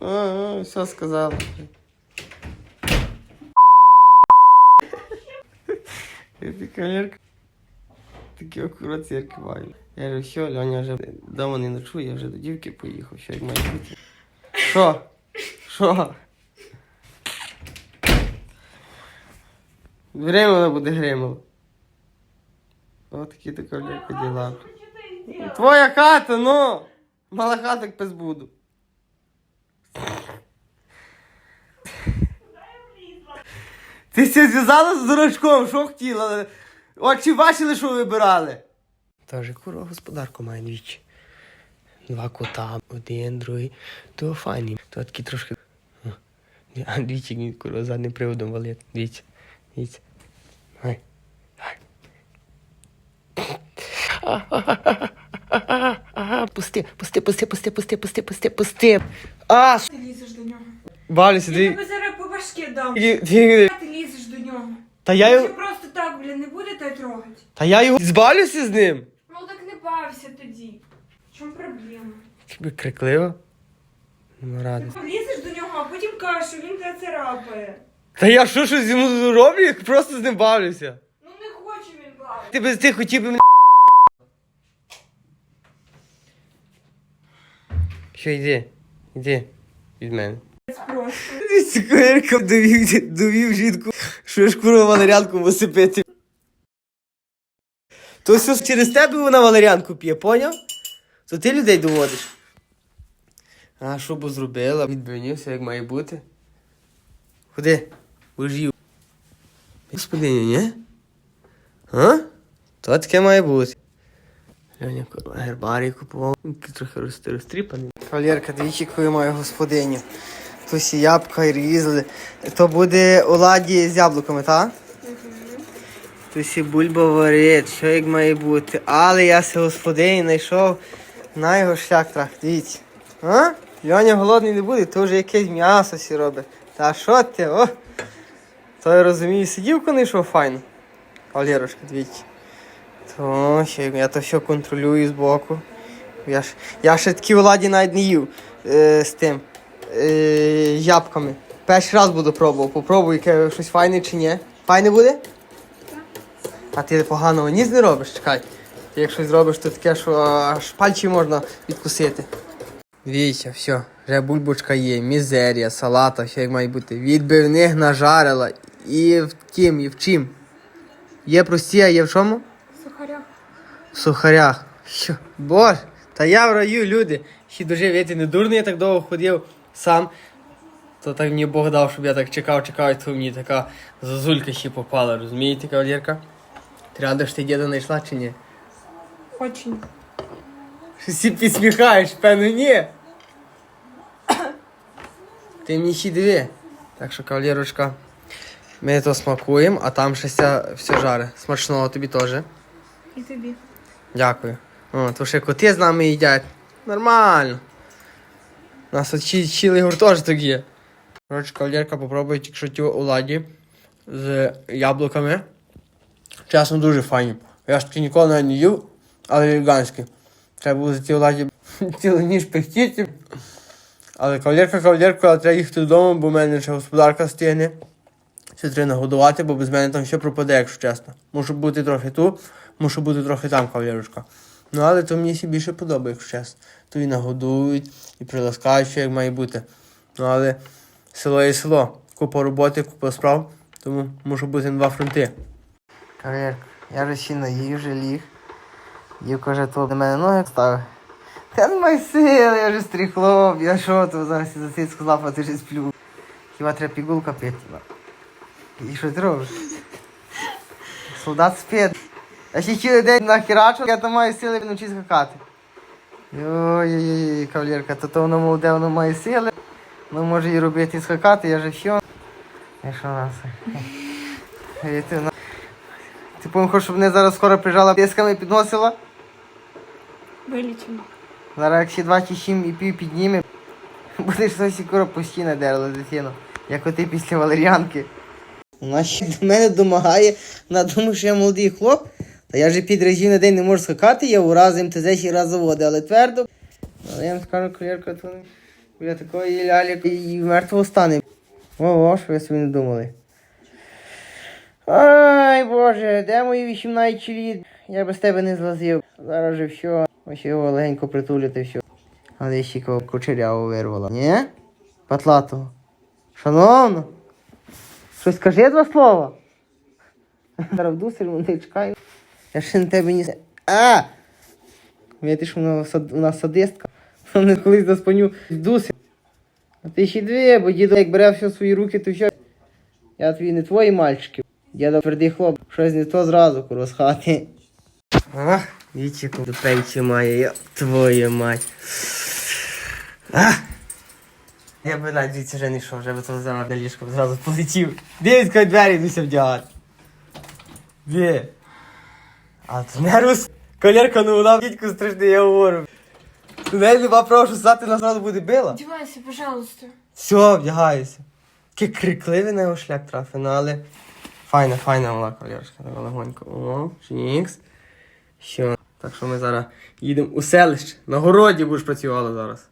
А, а, все сказала. Кавалерка. Такі акурат церкви маю. Я же все, Льоня вже вдома не ночує, я вже до дівки поїхав, що як має бути. Що? Що? Гримала буде гримала. Ось такі то кавалерка діла. Твоя хата, ну! Мала хата без буду. Ти ся зв'язала з дурачком, що хотіла? Очі бачили, що вибирали? Та же кура господарку має двічі. Два кота, один, другий. То файні. То такі трошки. А двічі кура задним приводом валить. Дивіться. Дивіться. Ай. Пусти, пусти, пусти, пусти, пусти, пусти, пусти, пусти. А! Ти лізеш до нього. Бавлюся, Я тебе зараз по башки дам. Дві, дві. Та я його... просто так, блін, не будете трогати? Та я його збалюся з ним. Ну так не бався тоді. В чому проблема? Тобі крикливо. Ну, радий. Ти лізеш до нього, а потім кажеш, що він тебе царапає. Та я що щось йому роблю, як просто з ним бавлюся. Ну не хоче він бавити. Ти без тих хотів би мене. Що йди? Йди від мене. Просто. Скверка довів, довів жінку, що ж курва валеріанку висипити. То все через тебе вона валеріанку п'є, поняв? То ти людей доводиш. А що б зробила? Відбивнівся, як має бути. Ходи, божів. Господиня, ні? А? То таке має бути. Курва гербарій купував. Трохи розтріпаний. Кавалерка, двічі, коли маю господиню. Тут і ябка і різали. То буде оладі з яблуками, так? Тут і бульба варить, що як має бути. Але я се господині знайшов на його шлях трах. Дивіться. А? Льоня голодний не буде, то вже якесь м'ясо сі робить. Та що ти? О! То я розумію, сидівку знайшов файно. Кавалерочка, дивіться. То ще я то все контролюю збоку. Я, ж, я ще такі оладі навіть не їв е, з тим е, ябками. Перший раз буду пробувати. Попробуй, яке щось файне чи ні. Файне буде? А ти поганого ніс не робиш, чекай. Ти як щось зробиш, то таке, що аж пальці можна відкусити. Дивіться, все, вже бульбочка є, мізерія, салата, все як має бути. Відбивних нажарила. І в тім, і в чим. Є прості, а є в чому? В сухарях. Що? Боже, та я в раю, люди. Ще дуже віти не дурний, я так довго ходив сам. То так мені Бог дав, щоб я так чекав, чекав, і то мені така зазулька ще попала, розумієте, кавалерка? Ти рада, що ти діда знайшла чи ні? Очень. Щось всі підсміхаєш, певно, ні. Ти мені ще диви. Так що, кавалерочка, ми то смакуємо, а там ще ся- все жаре. Смачного тобі теж. І тобі. Дякую. О, то ще коти з нами їдять. Нормально. У нас тут чи- цілий гуртожиток є. Коротше, кавалерка, попробуй тільки ті оладі з яблуками. Чесно, дуже файні. Я ж таки ніколи не їв, але веганські. Треба було за ті оладі цілу ніж пихтіти. Але кавалерка, кавалерка, але треба їхати додому, бо в мене ще господарка стигне. Ще треба нагодувати, бо без мене там все пропаде, якщо чесно. Мушу бути трохи тут, мушу бути трохи там, кавалерочка. Ну, але то мені ще більше подобає, якщо чесно. То і нагодують, і приласкають, що як має бути. Ну, але село є село. Купа роботи, купа справ, тому мушу бути на два фронти. Кавалерка, я вже ще наїв, вже ліг. Їв, каже, то на мене ноги ставив. Та немає сили, я вже стріхлоп, я що то зараз за сицьку лапати вже сплю. Хіба треба пігулка пити? І що ти робиш? Солдат спить. Я ще цілий день нахерачу, я там маю сили вночі скакати. Ой-ой-ой, кавалерка, то то воно молоде, воно має сили. Воно може і робити і скакати, я же все. І що нас? Ти, ну, помню, щоб мене зараз скоро прижала пісками і підносила? Вилічено. Зараз як ще два чи сім і пів підніме, будеш зовсім скоро постійно дерла дитину, як оти після валеріанки. Вона ще до мене домагає, вона думає, що я молодий хлоп. Та я вже під разів на день не можу скакати, я у раз МТЗ ще раз заводив, але твердо. Але я вам скажу, колірка, то Біля такої лялі і мертвого стане. Ого, що ви собі не думали. Ай, Боже, де мої 18 літ? Я без тебе не злазив. Зараз же все. Ось його легенько притулити все. Але ще кого кучеряву вирвала. Ні? Патлатого. Шановно. Щось скажи два слова. Зараз вдуся, не чекаю. Я ще на тебе не... А! Видиш, вона, сад... вона садистка. Вона колись до спаню вдуся. А ти ще дві, бо дідо як бере все в свої руки, то все. Я твій не твої мальчики. Дідо твердий хлоп. Щось не то зразу, курва, хати. А, вічику до пенчі має, я твою мать. А! Я би навіть вже не йшов, вже би то зараз на ліжко зразу полетів. Де відкрий двері, йдуся вдягати. Де? А то не рус. Колірка, ну вона дідьку страшний, я говорю. Ти неї люба прошу, ззади нас зразу буде била. Одевайся, пожалуйста. Все, вдягаюся. Таке крикливе на його шлях трафи, ну але файна, файна мала колірочка, така легонько. О, чікс. Що? Так що ми зараз їдемо у селище. На городі будеш працювала зараз.